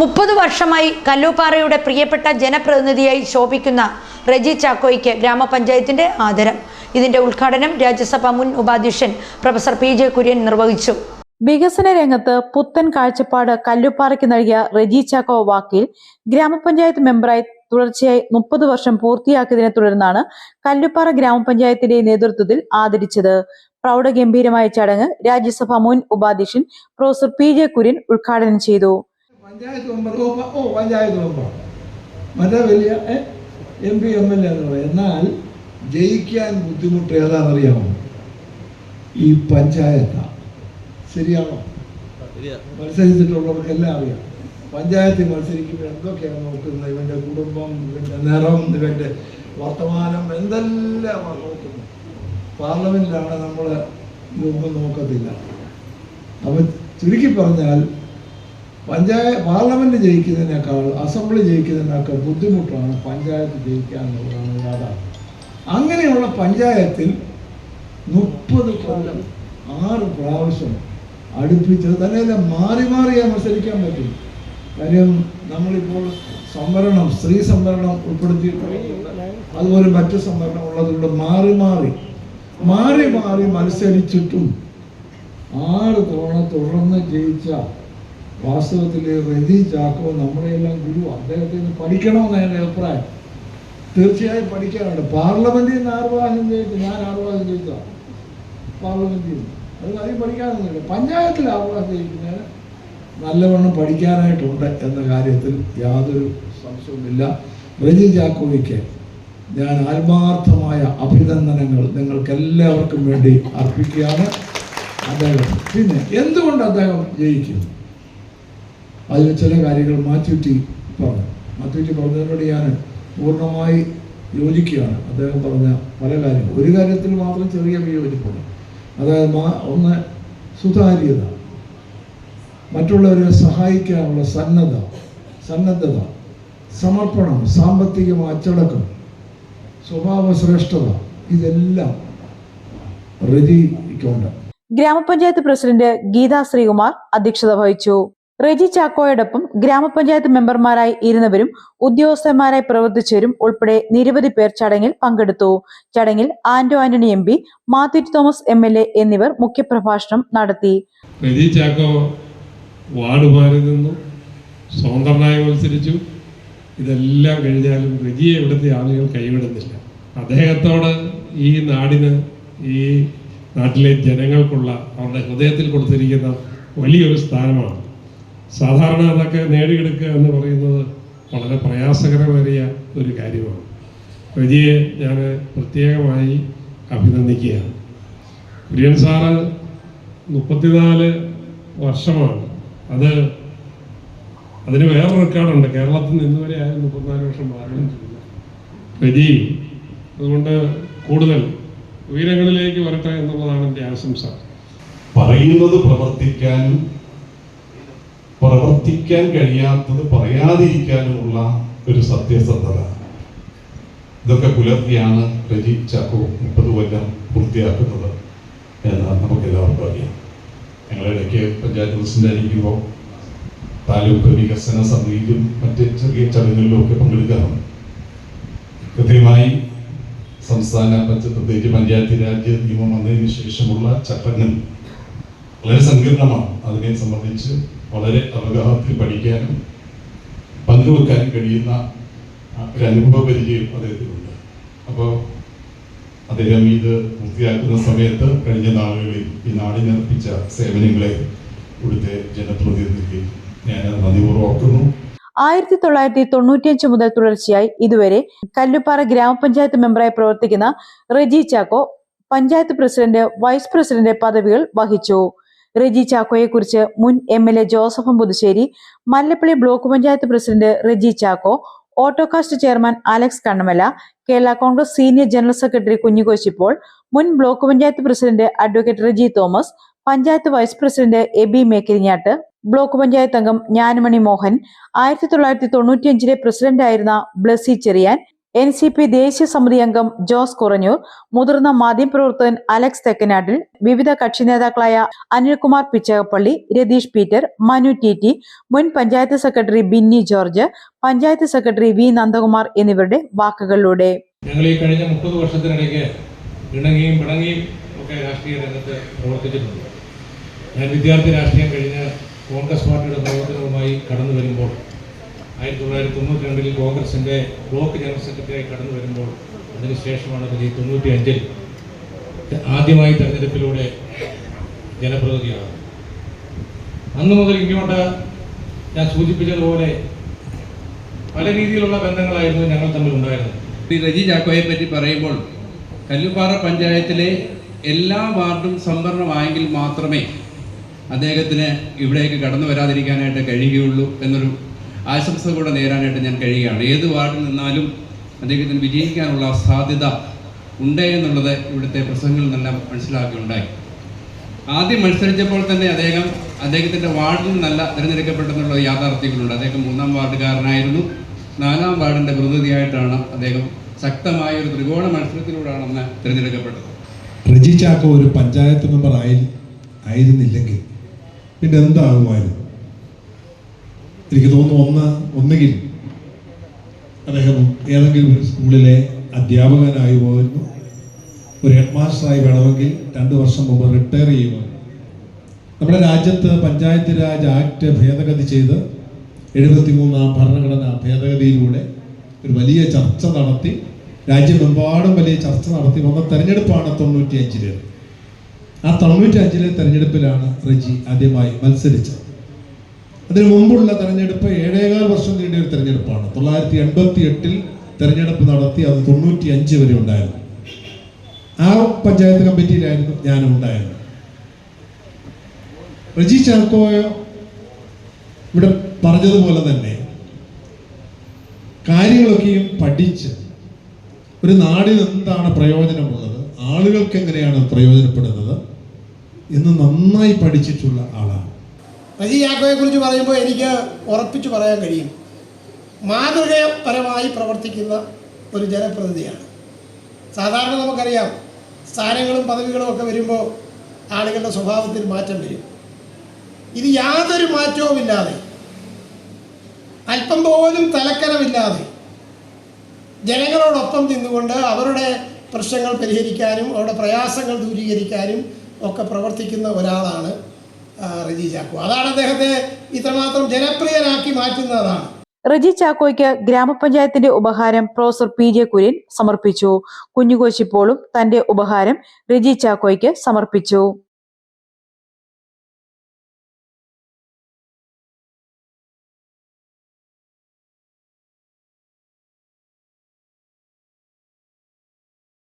മുപ്പത് വർഷമായി കല്ലൂപ്പാറയുടെ പ്രിയപ്പെട്ട ജനപ്രതിനിധിയായി ശോഭിക്കുന്ന റെജി ചാക്കോയ്ക്ക് ഗ്രാമപഞ്ചായത്തിന്റെ ആദരം. ഇതിന്റെ ഉദ്ഘാടനം രാജ്യസഭ മുൻ ഉപാധ്യക്ഷൻ പ്രൊഫസർ പി ജെ കുര്യൻ നിർവഹിച്ചു. വികസന രംഗത്ത് പുത്തൻ കാഴ്ചപ്പാട് കല്ലുപ്പാറയ്ക്ക് നൽകിയ റെജി ചാക്കോ വാക്കിൽ ഗ്രാമപഞ്ചായത്ത് മെമ്പറായി തുടർച്ചയായി മുപ്പത് വർഷം പൂർത്തിയാക്കിയതിനെ തുടർന്നാണ് കല്ലുപ്പാറ ഗ്രാമപഞ്ചായത്തിന്റെ നേതൃത്വത്തിൽ ആദരിച്ചത്. പ്രൗഢഗംഭീരമായ ചടങ്ങ് രാജ്യസഭാ മുൻ ഉപാധ്യക്ഷൻ പ്രൊഫസർ പി ജെ കുര്യൻ ഉദ്ഘാടനം ചെയ്തു. പഞ്ചായത്ത് മെമ്പർ. ഓ ഓ പഞ്ചായത്ത് മെമ്പർ. മറ്റേ വലിയ M P M L A എന്ന് പറയും. എന്നാൽ ജയിക്കാൻ ബുദ്ധിമുട്ട് ഏതാണെന്നറിയാമോ? ഈ പഞ്ചായത്താണ് ശരിയാണോ? മത്സരിച്ചിട്ടുള്ളവർക്ക് എല്ലാം അറിയാം. പഞ്ചായത്തിൽ മത്സരിക്കുമ്പോൾ എന്തൊക്കെയാണ് നോക്കുന്നത്? ഇവന്റെ കുടുംബം ഇവന്റെ നിറം ഇവന്റെ വർത്തമാനം എന്തെല്ലാമാണ് നോക്കുന്നത്? പാർലമെന്റിലാണ് നമ്മൾ ഇതൊന്നും നോക്കത്തില്ല. അപ്പം ചുരുക്കി പറഞ്ഞാൽ പഞ്ചായത്ത് പാർലമെന്റ് ജയിക്കുന്നതിനേക്കാൾ അസംബ്ലി ജയിക്കുന്നതിനേക്കാൾ ബുദ്ധിമുട്ടാണ് പഞ്ചായത്ത് ജയിക്കുക എന്നുള്ളതാണ് യാഥാർത്ഥ്യം. അങ്ങനെയുള്ള പഞ്ചായത്തിൽ മുപ്പത് കൊല്ലം ആറ് പ്രാവശ്യം അടുപ്പിച്ചത് തന്നെയല്ല മാറി മാറി മത്സരിക്കാൻ പറ്റും. കാര്യം നമ്മളിപ്പോൾ സംവരണം സ്ത്രീ സംവരണം ഉൾപ്പെടുത്തിയിട്ടുണ്ട്. അതുപോലെ മറ്റു സംവരണം ഉള്ളതുകൊണ്ട് മാറി മാറി മാറി മാറി മത്സരിച്ചിട്ടും ആറ് തവണ തുടർന്ന് ജയിച്ച വാസ്തവത്തിൽ റെജി ചാക്കോ നമ്മുടെയെല്ലാം ഗുരു അദ്ദേഹത്തിൽ നിന്ന് പഠിക്കണമെന്ന് എന്റെ അഭിപ്രായം. തീർച്ചയായും പഠിക്കാനുണ്ട്. പാർലമെന്റിൽ നിന്ന് ആർവാഹം പ്രാവശ്യം ഞാൻ ആർവാഹം ചെയ്തതാണ് പാർലമെന്റിൽ നിന്ന്. അത് അധികം പഠിക്കാനൊന്നുമില്ല. പഞ്ചായത്തിൽ ആർവാഹം ചെയ്യിക്കുന്നതിന് നല്ലവണ്ണം പഠിക്കാനായിട്ടുണ്ട് എന്ന കാര്യത്തിൽ യാതൊരു സംശയവുമില്ല. റെജി ചാക്കോയ്ക്ക് ഞാൻ ആത്മാർത്ഥമായ അഭിനന്ദനങ്ങൾ നിങ്ങൾക്ക് എല്ലാവർക്കും വേണ്ടി അർപ്പിക്കുകയാണ്. അദ്ദേഹം പിന്നെ എന്തുകൊണ്ട് അദ്ദേഹം ജയിക്കും? അതിൽ ചില കാര്യങ്ങൾ മാത്യുറ്റി പറഞ്ഞു. മാത്യുറ്റി പറഞ്ഞതിനോട് ഞാൻ പൂർണമായി യോജിക്കുകയാണ്. അദ്ദേഹം പറഞ്ഞ പല കാര്യങ്ങൾ. ഒരു കാര്യത്തിൽ മാത്രം ചെറിയ വിയോജിപ്പുണ്ട് അതായത് ഒന്ന് സുതാര്യത. മറ്റുള്ളവരെ സഹായിക്കാനുള്ള സന്നദ്ധ സന്നദ്ധത. സമർപ്പണം സാമ്പത്തിക അച്ചടക്കം. സ്വഭാവ ശ്രേഷ്ഠത. ഇതെല്ലാം റതിക്കൊണ്ട് ഗ്രാമപഞ്ചായത്ത് പ്രസിഡന്റ് ഗീതാ ശ്രീകുമാർ അധ്യക്ഷത വഹിച്ചു. റെജി ചാക്കോയോടൊപ്പം ഗ്രാമപഞ്ചായത്ത് മെമ്പർമാരായി ഇരുന്നവരും ഉദ്യോഗസ്ഥന്മാരായി പ്രവർത്തിച്ചവരും ഉൾപ്പെടെ നിരവധി പേർ ചടങ്ങിൽ പങ്കെടുത്തു. ചടങ്ങിൽ Anto Antony M P Mathew Thomas M L A എന്നിവർ മുഖ്യപ്രഭാഷണം നടത്തി. റെജി ചാക്കോ വാർഡ് മാറി നിന്നു സ്വതന്ത്രനായി മത്സരിച്ചു. ഇതെല്ലാം കഴിഞ്ഞാലും റെജിയെ ഇവിടുത്തെ ആളുകൾ കൈവിടുന്നില്ല. അദ്ദേഹത്തോട് ഈ നാടിന് ഈ നാട്ടിലെ ജനങ്ങൾക്കുള്ള അവരുടെ ഹൃദയത്തിൽ കൊടുത്തിരിക്കുന്ന വലിയൊരു സ്ഥാനമാണ്. സാധാരണ അതൊക്കെ നേടിയെടുക്കുക എന്ന് പറയുന്നത് വളരെ പ്രയാസകരമേറിയ ഒരു കാര്യമാണ്. റെജിയെ ഞാൻ പ്രത്യേകമായി അഭിനന്ദിക്കുകയാണ്. കുര്യൻ സാറ് മുപ്പത്തിനാല് വർഷമാണ്. അത് അതിന് വേറെ റെക്കോർഡുണ്ട്. കേരളത്തിൽ നിന്ന് വരെ ആയ മുപ്പത്തിനാല് വർഷം പാർലമെന്റില്ല രജി അതുകൊണ്ട് കൂടുതൽ ഉയരങ്ങളിലേക്ക് വരട്ടെ എന്നുള്ളതാണ് എന്റെ ആശംസ. പറയുന്നത് പ്രവർത്തിക്കാനും പ്രവർത്തിക്കാൻ കഴിയാത്തത് പറയാതിരിക്കാനുമുള്ള ഒരു സത്യസന്ധത. ഇതൊക്കെ പുലർത്തിയാണ് രജി ചാക്കോ മുപ്പത് കൊല്ലം പൂർത്തിയാക്കുന്നത് എന്ന് നമുക്ക് എല്ലാവർക്കും അറിയാം ഞങ്ങളിടയ്ക്ക് പഞ്ചായത്ത് പ്രസിഡന്റ് ആയിരിക്കുമ്പോൾ താലൂക്ക് വികസന സമിതിയിലും മറ്റ് ചെറിയ ചടങ്ങുകളിലും ഒക്കെ പങ്കെടുക്കാറുണ്ട്. കൃത്യമായി സംസ്ഥാന പ്രത്യേകിച്ച് പഞ്ചായത്ത് രാജ് നിയമം വന്നതിന് ശേഷമുള്ള ചട്ടങ്ങൾ വളരെ സങ്കീർണമാണ്. അതിനെ സംബന്ധിച്ച് വളരെ അവഗാഹത്തിൽ പഠിക്കാനും പങ്കുവെക്കാനും കഴിയുന്ന ഒരു അനുഭവ പരിചയം അദ്ദേഹത്തിനുണ്ട്. അപ്പോൾ അദ്ദേഹം ഇത് പൂർത്തിയാക്കുന്ന സമയത്ത് കഴിഞ്ഞ നാളുകളിൽ ഈ നാടിനർപ്പിച്ച സേവനങ്ങളെ ഇവിടുത്തെ ജനപ്രതിനിധിക്ക് ഞാൻ നന്ദിപൂർവം ഓർക്കുന്നു ആയിരത്തി തൊള്ളായിരത്തി തൊണ്ണൂറ്റിയഞ്ച് മുതൽ തുടർച്ചയായി ഇതുവരെ കല്ലുപ്പാറ ഗ്രാമപഞ്ചായത്ത് മെമ്പറായി പ്രവർത്തിക്കുന്ന Reji Chacko panchayat president vice president പദവികൾ വഹിച്ചു. റെജി ചാക്കോയെ കുറിച്ച് മുൻ M L A Joseph Puthussery Mallappally block panchayat president Reji Chacko Autokast chairman Alex Kannamala Kerala Congress senior general secretary കുഞ്ഞുകോശിപ്പോൾ മുൻ block panchayat president advocate Reji Thomas panchayat vice president Aby Mekkarinjattu block panchayat അംഗം ജ്ഞാനമണി മോഹൻ ആയിരത്തി തൊള്ളായിരത്തി തൊണ്ണൂറ്റിയഞ്ചിലെ പ്രസിഡന്റായിരുന്ന Blessy Cherian N C P ദേശീയ സമിതി അംഗം ജോസ് കുറഞ്ഞൂർ മുതിർന്ന മാധ്യമപ്രവർത്തകൻ അലക്സ് തെക്കനാട്ടിൽ വിവിധ കക്ഷി നേതാക്കളായ അനിൽകുമാർ പിച്ചകപ്പള്ളി രതീഷ് പീറ്റർ മനു ടി ടി മുൻ panchayat secretary Binny George panchayat secretary V Nandakumar എന്നിവരുടെ വാക്കുകളിലൂടെ. ഞങ്ങൾ ഈ കഴിഞ്ഞ മുപ്പത് വർഷത്തിനിടയ്ക്ക് ഇണങ്ങിയും പിണങ്ങിയും ഒക്കെ രാഷ്ട്രീയ രംഗത്ത് പ്രവർത്തിച്ചിട്ടുണ്ട്. ഞാൻ വിദ്യാർത്ഥി രാഷ്ട്രീയം കഴിഞ്ഞ് കോൺഗ്രസ് പാർട്ടിയുടെ പ്രവർത്തനവുമായി കടന്നു വരുമ്പോൾ ആയിരത്തി തൊള്ളായിരത്തി തൊണ്ണൂറ്റി രണ്ടിൽ കോൺഗ്രസിന്റെ ബ്ലോക്ക് ജനറൽ സെക്രട്ടറിയായി കടന്നു വരുമ്പോൾ അതിനുശേഷമാണ് ഈ തൊണ്ണൂറ്റി അഞ്ചിൽ ആദ്യമായി തെരഞ്ഞെടുപ്പിലൂടെ ജനപ്രതിനിധിയാകുന്നത്. അന്ന് മുതൽ ഇങ്ങോട്ട് ഞാൻ സൂചിപ്പിച്ചതുപോലെ പല രീതിയിലുള്ള ബന്ധങ്ങളായിരുന്നു ഞങ്ങൾ തമ്മിൽ ഉണ്ടായിരുന്നത് ശ്രീ രജി ചാക്കോയെ പറ്റി പറയുമ്പോൾ കല്ലുപാറ പഞ്ചായത്തിലെ എല്ലാ വാർഡും സംവരണമായെങ്കിൽ മാത്രമേ അദ്ദേഹത്തിന് ഇവിടേക്ക് കടന്നു വരാതിരിക്കാനായിട്ട് കഴിയുകയുള്ളൂ എന്നൊരു ആശംസ കൂടെ നേരാനായിട്ട് ഞാൻ കഴിയുകയാണ്. ഏത് വാർഡിൽ നിന്നാലും അദ്ദേഹത്തിന് വിജയിക്കാനുള്ള സാധ്യത ഉണ്ട് എന്നുള്ളത് ഇവിടുത്തെ പ്രസംഗങ്ങളിൽ നിന്നെല്ലാം മനസ്സിലാക്കുകയുണ്ടായി ആദ്യം മത്സരിച്ചപ്പോൾ തന്നെ അദ്ദേഹം അദ്ദേഹത്തിന്റെ വാർഡിൽ നിന്നല്ല തിരഞ്ഞെടുക്കപ്പെട്ടെന്നുള്ള യാഥാർത്ഥ്യങ്ങളുണ്ട്. അദ്ദേഹം മൂന്നാം വാർഡുകാരനായിരുന്നു. നാലാം വാർഡിന്റെ പ്രതിനിധിയായിട്ടാണ് അദ്ദേഹം ശക്തമായ ഒരു ത്രികോണ മത്സരത്തിലൂടെയാണ് അന്ന് തിരഞ്ഞെടുക്കപ്പെട്ടത്. റജി ചാക്കോ ഒരു പഞ്ചായത്ത് മെമ്പർ ആയി ആയിരുന്നില്ലെങ്കിൽ പിന്നെ എന്താകുമായിരുന്നു? എനിക്ക് തോന്നുന്നു ഒന്ന് ഒന്നുകിൽ അദ്ദേഹം ഏതെങ്കിലും ഒരു സ്കൂളിലെ അധ്യാപകനായി പോയിരുന്നു. ഒരു ഹെഡ് മാസ്റ്ററായി വേണമെങ്കിൽ രണ്ട് വർഷം മുമ്പ് റിട്ടയർ ചെയ്യുമായിരുന്നു. നമ്മുടെ രാജ്യത്ത് പഞ്ചായത്ത് രാജ് ആക്ട് ഭേദഗതി ചെയ്ത് എഴുപത്തിമൂന്നാം ഭരണഘടന ഭേദഗതിയിലൂടെ ഒരു വലിയ ചർച്ച നടത്തി രാജ്യമെമ്പാടും വലിയ ചർച്ച നടത്തി വന്ന തെരഞ്ഞെടുപ്പാണ് തൊണ്ണൂറ്റി അഞ്ചിലേത് ആ തൊണ്ണൂറ്റി അഞ്ചിലെ തെരഞ്ഞെടുപ്പിലാണ് റിജി ആദ്യമായി മത്സരിച്ചത്. അതിനു മുമ്പുള്ള തെരഞ്ഞെടുപ്പ് ഏഴേകാൽ വർഷം നീണ്ടിയ ഒരു തെരഞ്ഞെടുപ്പാണ്. തൊള്ളായിരത്തി എൺപത്തി എട്ടിൽ തെരഞ്ഞെടുപ്പ് നടത്തി അത് തൊണ്ണൂറ്റി അഞ്ച് വരെ ഉണ്ടായിരുന്നു. ആ പഞ്ചായത്ത് കമ്മിറ്റിയിലായിരുന്നു ഞാനും ഉണ്ടായിരുന്നത്. റജി ചാക്കോയോ ഇവിടെ പറഞ്ഞതുപോലെ തന്നെ കാര്യങ്ങളൊക്കെയും പഠിച്ച് ഒരു നാടിന് എന്താണ് പ്രയോജനമുള്ളത് ആളുകൾക്ക് എങ്ങനെയാണ് പ്രയോജനപ്പെടുന്നത് എന്ന് നന്നായി പഠിച്ചിട്ടുള്ള ആളാണ്. റജി യാക്കോയെ കുറിച്ച് പറയുമ്പോൾ എനിക്ക് ഉറപ്പിച്ചു പറയാൻ കഴിയും. മാതൃകപരമായി പ്രവർത്തിക്കുന്ന ഒരു ജനപ്രതിനിധിയാണ്. സാധാരണ നമുക്കറിയാം സ്ഥാനങ്ങളും പദവികളും ഒക്കെ വരുമ്പോൾ ആളുകളുടെ സ്വഭാവത്തിൽ മാറ്റം വരും. ഇത് യാതൊരു മാറ്റവുമില്ലാതെ അല്പം പോലും തലക്കനമില്ലാതെ ജനങ്ങളോടൊപ്പം നിന്നുകൊണ്ട് അവരുടെ പ്രശ്നങ്ങൾ പരിഹരിക്കാനും അവരുടെ പ്രയാസങ്ങൾ ദൂരീകരിക്കാനും ഒക്കെ പ്രവർത്തിക്കുന്ന ഒരാളാണ് റജി ചാക്കോ. അതാണ് അദ്ദേഹത്തെ ഇത്രമാത്രം ജനപ്രിയനാക്കി മാറ്റുന്നതാണ്. റജി ചാക്കോയ്ക്ക് ഗ്രാമപഞ്ചായത്തിന്റെ ഉപഹാരം പ്രൊഫസർ പി ജെ കുര്യൻ സമർപ്പിച്ചു. കുഞ്ഞുകോശിപ്പോളും തന്റെ ഉപഹാരം റെജി ചാക്കോയ്ക്ക് സമർപ്പിച്ചു.